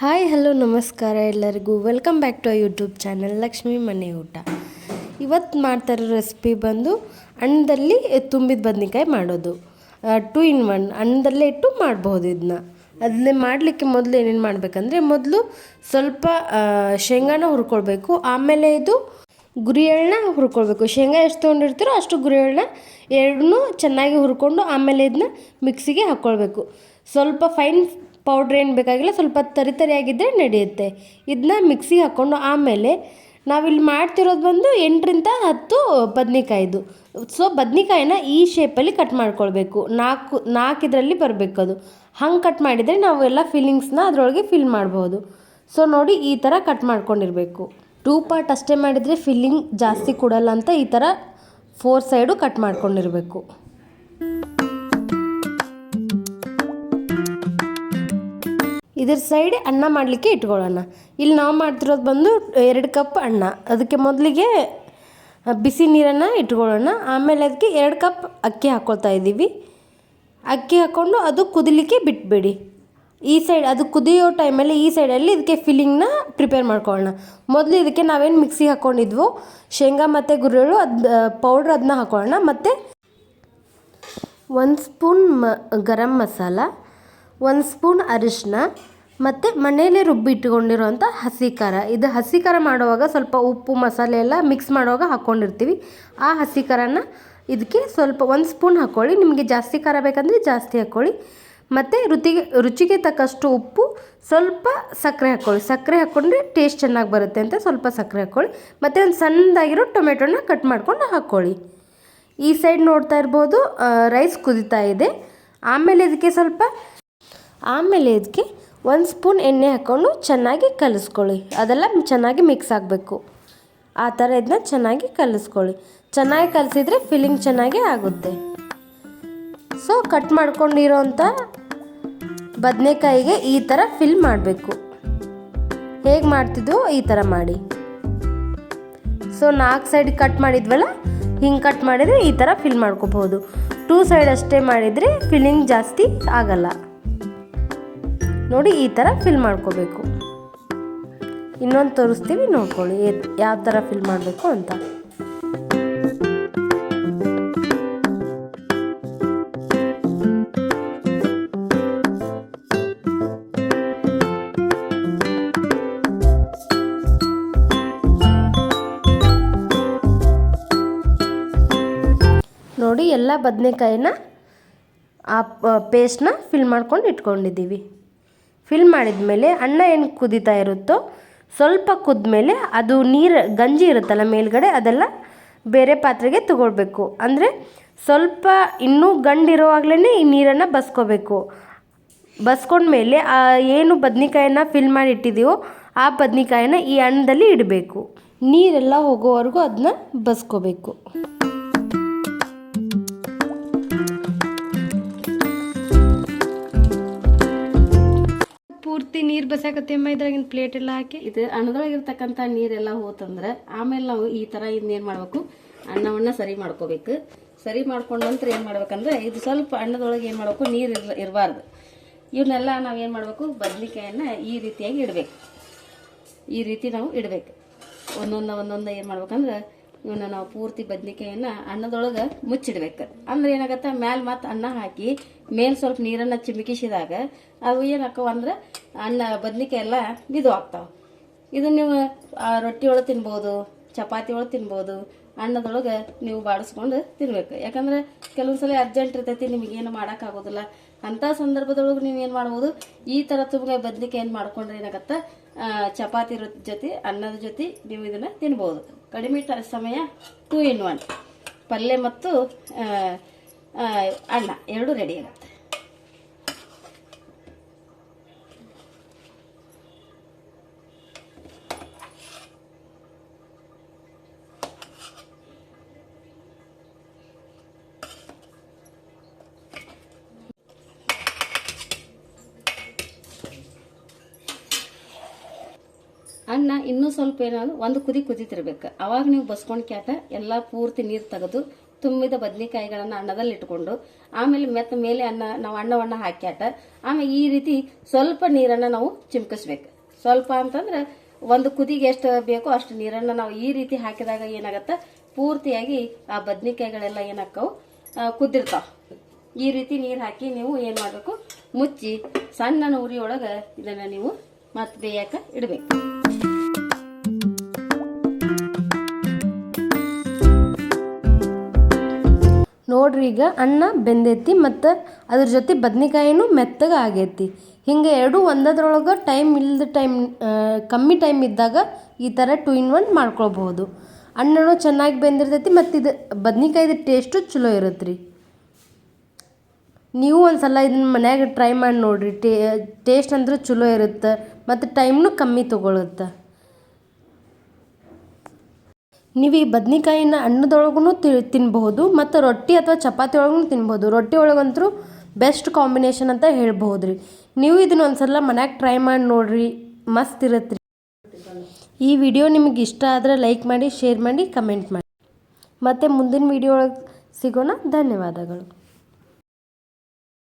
Hello, ನಮಸ್ಕಾರ ಎಲ್ಲರಿಗೂ. Welcome back to YouTube channel Lakshmi Mane Oota. ಇವತ್ತು ಮಾಡ್ತಾ ಇರೋ ರೆಸಿಪಿ ಬಂದು ಅನ್ನದಲ್ಲಿ ತುಂಬಿದ ಬದ್ನಿಕಾಯಿ ಮಾಡೋದು. ಟು ಇನ್ ಒನ್ ಅನ್ನದಲ್ಲೇ ಇಟ್ಟು ಮಾಡ್ಬೋದು ಇದನ್ನ ಅದನ್ನೇ ಮಾಡಲಿಕ್ಕೆ ಮೊದಲು ಏನೇನು ಮಾಡಬೇಕಂದ್ರೆ ಮೊದಲು ಸ್ವಲ್ಪ ಶೇಂಗಾನ ಹುರ್ಕೊಳ್ಬೇಕು. ಆಮೇಲೆ ಇದು ಗುರಿ ಎಳ್ಳನ್ನ ಹುರ್ಕೊಳ್ಬೇಕು. ಶೇಂಗಾ ಎಷ್ಟು ತೊಗೊಂಡಿರ್ತೀರೋ ಅಷ್ಟು ಗುರಿ ಎಳ್ಳನ್ನ ಎರಡನ್ನೂ ಚೆನ್ನಾಗಿ ಹುರ್ಕೊಂಡು ಆಮೇಲೆ ಇದನ್ನ ಮಿಕ್ಸಿಗೆ ಹಾಕ್ಕೊಳ್ಬೇಕು ಸ್ವಲ್ಪ ಫೈನ್ ಪೌಡ್ರ್ ಏನು ಬೇಕಾಗಿಲ್ಲ, ಸ್ವಲ್ಪ ತರಿ ತರಿಯಾಗಿದ್ದರೆ ನಡೆಯುತ್ತೆ. ಇದನ್ನ ಮಿಕ್ಸಿಗೆ ಹಾಕ್ಕೊಂಡು ಆಮೇಲೆ ನಾವಿಲ್ಲಿ ಮಾಡ್ತಿರೋದು ಬಂದು ಎಂಟರಿಂದ ಹತ್ತು ಬದ್ನಿಕಾಯ್ದು. ಸೊ ಬದ್ನೆಕಾಯಿನ ಈ ಶೇಪಲ್ಲಿ ಕಟ್ ಮಾಡ್ಕೊಳ್ಬೇಕು. ನಾಲ್ಕು ನಾಲ್ಕು ಇದರಲ್ಲಿ ಬರಬೇಕು ಅದು. ಹಂಗೆ ಕಟ್ ಮಾಡಿದರೆ ನಾವು ಎಲ್ಲ ಫೀಲಿಂಗ್ಸ್ನ ಅದರೊಳಗೆ ಫಿಲ್ ಮಾಡ್ಬೋದು. ಸೊ ನೋಡಿ ಈ ಥರ ಕಟ್ ಮಾಡ್ಕೊಂಡಿರಬೇಕು. ಟೂ ಪಾರ್ಟ್ ಅಷ್ಟೇ ಮಾಡಿದರೆ ಫಿಲ್ಲಿಂಗ್ ಜಾಸ್ತಿ ಕೊಡಲ್ಲ ಅಂತ ಈ ಥರ ಫೋರ್ ಸೈಡು ಕಟ್ ಮಾಡ್ಕೊಂಡಿರಬೇಕು. ಇದ್ರ ಸೈಡ್ ಅನ್ನ ಮಾಡಲಿಕ್ಕೆ ಇಟ್ಕೊಳ್ಳೋಣ. ಇಲ್ಲಿ ನಾವು ಮಾಡ್ತಿರೋದು ಬಂದು ಎರಡು ಕಪ್ ಅನ್ನ. ಅದಕ್ಕೆ ಮೊದಲಿಗೆ ಬಿಸಿ ನೀರನ್ನು ಇಟ್ಕೊಳ್ಳೋಣ. ಆಮೇಲೆ ಅದಕ್ಕೆ ಎರಡು ಕಪ್ ಅಕ್ಕಿ ಹಾಕ್ಕೊಳ್ತಾ ಇದ್ದೀವಿ. ಅಕ್ಕಿ ಹಾಕ್ಕೊಂಡು ಅದು ಕುದಿಲಿಕ್ಕೆ ಬಿಟ್ಬಿಡಿ. ಈ ಸೈಡ್ ಅದು ಕುದಿಯೋ ಟೈಮಲ್ಲಿ ಈ ಸೈಡಲ್ಲಿ ಇದಕ್ಕೆ ಫಿಲ್ಲಿಂಗ್ನ ಪ್ರಿಪೇರ್ ಮಾಡ್ಕೊಳ್ಳೋಣ. ಮೊದಲು ಇದಕ್ಕೆ ನಾವೇನು ಮಿಕ್ಸಿಗೆ ಹಾಕ್ಕೊಂಡಿದ್ವೋ ಶೇಂಗಾ ಮತ್ತು ಗುರುಳು ಅದು ಪೌಡ್ರ್ ಅದನ್ನ ಹಾಕೊಳ್ಳೋಣ. ಮತ್ತು, ಒಂದು ಸ್ಪೂನ್ ಮ, ಗರಂ ಮಸಾಲ ಒಂದು ಸ್ಪೂನ್ ಅರಿಶಿನ ಮತ್ತು ಮನೆಯಲ್ಲೇ ರುಬ್ಬಿ ಇಟ್ಕೊಂಡಿರೋಂಥ ಹಸಿ ಖಾರ ಇದು ಹಸಿ ಖಾರ ಮಾಡುವಾಗ ಸ್ವಲ್ಪ ಉಪ್ಪು, ಮಸಾಲೆ ಎಲ್ಲ ಮಿಕ್ಸ್ ಮಾಡುವಾಗ ಹಾಕ್ಕೊಂಡಿರ್ತೀವಿ. ಆ ಹಸಿ ಖಾರನ ಇದಕ್ಕೆ ಸ್ವಲ್ಪ ಒಂದು ಸ್ಪೂನ್ ಹಾಕ್ಕೊಳ್ಳಿ. ನಿಮಗೆ ಜಾಸ್ತಿ ಖಾರ ಬೇಕಂದರೆ ಜಾಸ್ತಿ ಹಾಕ್ಕೊಳ್ಳಿ. ಮತ್ತು ರುಚಿಗೆ ರುಚಿಗೆ ತಕ್ಕಷ್ಟು ಉಪ್ಪು, ಸ್ವಲ್ಪ ಸಕ್ಕರೆ ಹಾಕ್ಕೊಳ್ಳಿ. ಸಕ್ಕರೆ ಹಾಕ್ಕೊಂಡ್ರೆ ಟೇಸ್ಟ್ ಚೆನ್ನಾಗಿ ಬರುತ್ತೆ ಅಂತ ಸ್ವಲ್ಪ ಸಕ್ಕರೆ ಹಾಕ್ಕೊಳ್ಳಿ. ಮತ್ತು ಒಂದು ಸಣ್ಣದಾಗಿರೋ ಟೊಮೆಟೊನ ಕಟ್ ಮಾಡ್ಕೊಂಡು ಹಾಕ್ಕೊಳ್ಳಿ. ಈ ಸೈಡ್ ನೋಡ್ತಾ ಇರ್ಬೋದು ರೈಸ್ ಕುದಿತಾ ಇದೆ. ಆಮೇಲೆ ಇದಕ್ಕೆ ಸ್ವಲ್ಪ ಆಮೇಲೆ ಇದಕ್ಕೆ ಒಂದು ಸ್ಪೂನ್ ಎಣ್ಣೆ ಹಾಕ್ಕೊಂಡು ಚೆನ್ನಾಗಿ ಕಲಿಸ್ಕೊಳ್ಳಿ. ಅದೆಲ್ಲ ಚೆನ್ನಾಗಿ ಮಿಕ್ಸ್ ಆಗಬೇಕು. ಆ ಥರ ಇದನ್ನ ಚೆನ್ನಾಗಿ ಕಲಿಸ್ಕೊಳ್ಳಿ. ಚೆನ್ನಾಗಿ ಕಲಿಸಿದ್ರೆ ಫಿಲ್ಲಿಂಗ್ ಚೆನ್ನಾಗಿ ಆಗುತ್ತೆ. ಸೊ ಕಟ್ ಮಾಡ್ಕೊಂಡಿರೋಂಥ ಬದನೆಕಾಯಿಗೆ ಈ ಥರ ಫಿಲ್ ಮಾಡಬೇಕು. ಹೇಗೆ ಮಾಡ್ತಿದ್ವೋ ಈ ಥರ ಮಾಡಿ. ಸೊ ನಾಲ್ಕು ಸೈಡ್ ಕಟ್ ಮಾಡಿದ್ವಲ್ಲ? ಹಿಂಗೆ ಕಟ್ ಮಾಡಿದರೆ ಈ ಥರ ಫಿಲ್ ಮಾಡ್ಕೋಬೋದು ಟೂ ಸೈಡ್ ಅಷ್ಟೇ ಮಾಡಿದರೆ ಫಿಲ್ಲಿಂಗ್ ಜಾಸ್ತಿ ಆಗಲ್ಲ. ನೋಡಿ ಈ ಥರ ಫಿಲ್ ಮಾಡ್ಕೋಬೇಕು. ಇನ್ನೊಂದು ತೋರಿಸ್ತೀವಿ, ನೋಡ್ಕೊಳ್ಳಿ ಯಾವ ಥರ ಫಿಲ್ ಮಾಡಬೇಕು ಅಂತ. ನೋಡಿ, ಎಲ್ಲ ಬದನೆಕಾಯಿನ ಆ ಪೇಸ್ಟ್ನ ಫಿಲ್ ಮಾಡ್ಕೊಂಡು ಇಟ್ಕೊಂಡಿದ್ದೀವಿ. ಫಿಲ್ ಮಾಡಿದ ಮೇಲೆ ಅನ್ನ ಏನು ಕುದೀತಾ ಇರುತ್ತೋ ಸ್ವಲ್ಪ ಕುದ್ಮೇಲೆ ಅದು ನೀರು, ಗಂಜಿ ಇರುತ್ತಲ್ಲ ಮೇಲ್ಗಡೆ, ಅದೆಲ್ಲ ಬೇರೆ ಪಾತ್ರೆಗೆ ತಗೊಳ್ಬೇಕು. ಅಂದರೆ ಸ್ವಲ್ಪ ಇನ್ನೂ ಗಂಡಿರುವಾಗಲೇ ಈ ನೀರನ್ನು ಬಸ್ಕೋಬೇಕು. ಬಸ್ಕೊಂಡ್ಮೇಲೆ ಆ ಏನು ಬದ್ನಿಕಾಯನ್ನು ಫಿಲ್ ಮಾಡಿ ಇಟ್ಟಿದ್ದೀವೋ ಆ ಬದ್ನಿಕಾಯನ್ನು ಈ ಅನ್ನದಲ್ಲಿ ಇಡಬೇಕು. ನೀರೆಲ್ಲ ಹೋಗೋವರೆಗೂ ಅದನ್ನ ಬಸ್ಕೋಬೇಕು. ಪೂರ್ತಿ ಬಸಾಕತ್ತೆ ಅಮ್ಮ? ಇದ್ರಾಗಿನ ಪ್ಲೇಟ್ ಎಲ್ಲ ಹಾಕಿ? ಇದು ಅಣ್ಣದೊಳಗಿರ್ತಕ್ಕಂಥ ನೀರೆಲ್ಲ ಹೋತಂದ್ರೆ ಆಮೇಲೆ ನಾವು ಈ ಥರ ಇದನ್ನೇನು ಮಾಡಬೇಕು? ಅನ್ನವನ್ನು ಸರಿ ಮಾಡ್ಕೋಬೇಕು. ಸರಿ ಮಾಡ್ಕೊಂಡ ನಂತರ ಏನು ಮಾಡ್ಬೇಕಂದ್ರೆ, ಇದು ಸ್ವಲ್ಪ ಅಣ್ಣದೊಳಗೆ ಏನು ಮಾಡಬೇಕು? ನೀರು ಇರ್ ಇರಬಾರ್ದು. ಇವನ್ನೆಲ್ಲ ನಾವು ಏನು ಮಾಡಬೇಕು? ಬದ್ನಿಕಾಯನ್ನು ಈ ರೀತಿಯಾಗಿ ಇಡಬೇಕು. ಈ ರೀತಿ ನಾವು ಇಡಬೇಕು. ಒಂದೊಂದು ಒಂದೊಂದು ಏನು ಮಾಡ್ಬೇಕಂದ್ರೆ ಇವನ್ನ ನಾವು ಪೂರ್ತಿ ಬದ್ನಿಕಾಯನ್ನ ಅನ್ನದೊಳಗೆ ಮುಚ್ಚಿಡ್ಬೇಕು. ಅಂದ್ರೆ ಏನಾಗತ್ತೆ? ಮ್ಯಾಲ ಮತ್ತು ಅನ್ನ ಹಾಕಿ, ಮೇಲೆ ಸ್ವಲ್ಪ ನೀರನ್ನು ಚಿಮುಕಿಸಿದಾಗ ಅವು ಏನಾಕವು ಅಂದ್ರೆ ಅನ್ನ, ಬದ್ನಿಕಾಯಿ ಎಲ್ಲ ಬಿದು ಆಗ್ತಾವೆ. ಇದು ನೀವು ರೊಟ್ಟಿ ಒಳಗೆ ತಿನ್ಬೋದು, ಚಪಾತಿ ಒಳಗೆ ತಿನ್ಬೋದು, ಅನ್ನದೊಳಗೆ ನೀವು ಬಾಡಿಸ್ಕೊಂಡು ತಿನ್ಬೇಕು. ಯಾಕಂದ್ರೆ ಕೆಲವೊಂದ್ಸಲ ಅರ್ಜೆಂಟ್ ಇರ್ತೈತಿ, ನಿಮಗೇನು ಮಾಡೋಕ್ಕಾಗೋದಿಲ್ಲ ಅಂಥ ಸಂದರ್ಭದೊಳಗೆ ನೀವು ಏನು ಮಾಡ್ಬೋದು, ಈ ಥರ ತುಂಬ ಬದ್ನಿಕಾಯಿ ಏನು ಮಾಡ್ಕೊಂಡ್ರೆ ಏನಾಗತ್ತೆ? ಚಪಾತಿ ಜೊತೆ, ಅನ್ನದ ಜೊತೆ ನೀವು ಇದನ್ನು ತಿನ್ಬೋದು. ಕಡಿಮೆ ಟ, ಸಮಯ ಟೂ ಇನ್ ಒನ್ ಪಲ್ಯ ಮತ್ತು ಅನ್ನ, ಎರಡು ರೆಡಿ ಆಗುತ್ತೆ. ಅನ್ನ ಇನ್ನೂ ಸ್ವಲ್ಪ ಏನಾದ್ರು ಒಂದು ಕುದಿ ಕುದಿತಿರ್ಬೇಕು. ಅವಾಗ ನೀವು ಬಸ್ಕೊಂಡು ಕ್ಯಾಟ ಎಲ್ಲ ಪೂರ್ತಿ ನೀರು ತೆಗೆದು ತುಂಬಿದ ಬದನೆಕಾಯಿಗಳನ್ನು ಅನ್ನದಲ್ಲಿ ಇಟ್ಕೊಂಡು ಆಮೇಲೆ ಮೆತ್ತ ಮೇಲೆ ಅನ್ನ ನಾವು ಅನ್ನವನ್ನು ಹಾಕ್ಯಾಟ ಆಮೇಲೆ ಈ ರೀತಿ ಸ್ವಲ್ಪ ನೀರನ್ನು ನಾವು ಚಿಮ್ಕಿಸ್ಬೇಕು. ಸ್ವಲ್ಪ ಅಂತಂದ್ರೆ ಒಂದು ಕುದಿಗೆ ಎಷ್ಟು ಬೇಕೋ ಅಷ್ಟು ನೀರನ್ನು ನಾವು ಈ ರೀತಿ ಹಾಕಿದಾಗ ಏನಾಗತ್ತೆ? ಪೂರ್ತಿಯಾಗಿ ಆ ಬದ್ನಿಕಾಯಿಗಳೆಲ್ಲ ಏನಾಕ್ಕವು? ಕುದ್ದಿರ್ತಾವ. ಈ ರೀತಿ ನೀರು ಹಾಕಿ ನೀವು ಏನು ಮಾಡಬೇಕು? ಮುಚ್ಚಿ ಸಣ್ಣ ಉರಿ ಒಳಗೆ ಇದನ್ನು ನೀವು ಮತ್ತೆ ಬೇಯಕ್ಕೆ ಇಡಬೇಕು. ನೋಡ್ರಿ ಈಗ ಅನ್ನ, ಬೆಂದೈತಿ ಮತ್ತು ಅದ್ರ ಜೊತೆ ಬದ್ನಿಕಾಯಿನೂ ಮೆತ್ತಗೆ ಆಗೈತಿ. ಹಿಂಗೆ ಎರಡೂ ಒಂದದ್ರೊಳಗೆ ಟೈಮ್ ಇಲ್ಲದ ಟೈಮ್ ಕಮ್ಮಿ ಟೈಮ್ ಇದ್ದಾಗ ಈ ಥರ ಟು ಇನ್ ಒನ್ ಮಾಡ್ಕೊಳ್ಬೋದು ಅನ್ನನು ಚೆನ್ನಾಗಿ ಬೆಂದಿರ್ತೈತಿ ಮತ್ತು ಇದು ಬದ್ನೆಕಾಯ್ದು ಟೇಸ್ಟು ಚಲೋ ಇರುತ್ತೆ ರೀ ನೀವು ಒಂದು ಸಲ ಇದನ್ನ ಮನ್ಯಾಗ ಟ್ರೈ ಮಾಡಿ ನೋಡಿರಿ ಟೇಸ್ಟ್ ಅಂದ್ರೆ ಚಲೋ ಇರುತ್ತೆ, ಮತ್ತು ಟೈಮ್ನು ಕಮ್ಮಿ ತೊಗೊಳುತ್ತೆ. ನೀವು ಈ ಬದ್ನಿಕಾಯಿನ ಅನ್ನದೊಳಗೂ ತಿ, ತಿನ್ಬಹುದು ಮತ್ತು ರೊಟ್ಟಿ ಅಥವಾ ಚಪಾತಿ ಒಳಗೂ ತಿನ್ಬೋದು ರೊಟ್ಟಿ ಒಳಗಂತೂ ಬೆಸ್ಟ್ ಕಾಂಬಿನೇಷನ್ ಅಂತ ಹೇಳ್ಬೋದು ರೀ ನೀವು ಇದನ್ನ ಒಂದ್ಸಲ ಮನ್ಯಾಗ ಟ್ರೈ ಮಾಡಿ ನೋಡ್ರಿ. ಮಸ್ತ್ ಇರತ್ತೆ ರೀ ಈ ವಿಡಿಯೋ ನಿಮಗೆ ಇಷ್ಟ ಆದರೆ ಲೈಕ್ ಮಾಡಿ, ಶೇರ್ ಮಾಡಿ, ಕಮೆಂಟ್ ಮಾಡಿ. ಮತ್ತು ಮುಂದಿನ ವಿಡಿಯೋ ಒಳಗೆ ಸಿಗೋಣ. ಧನ್ಯವಾದಗಳು.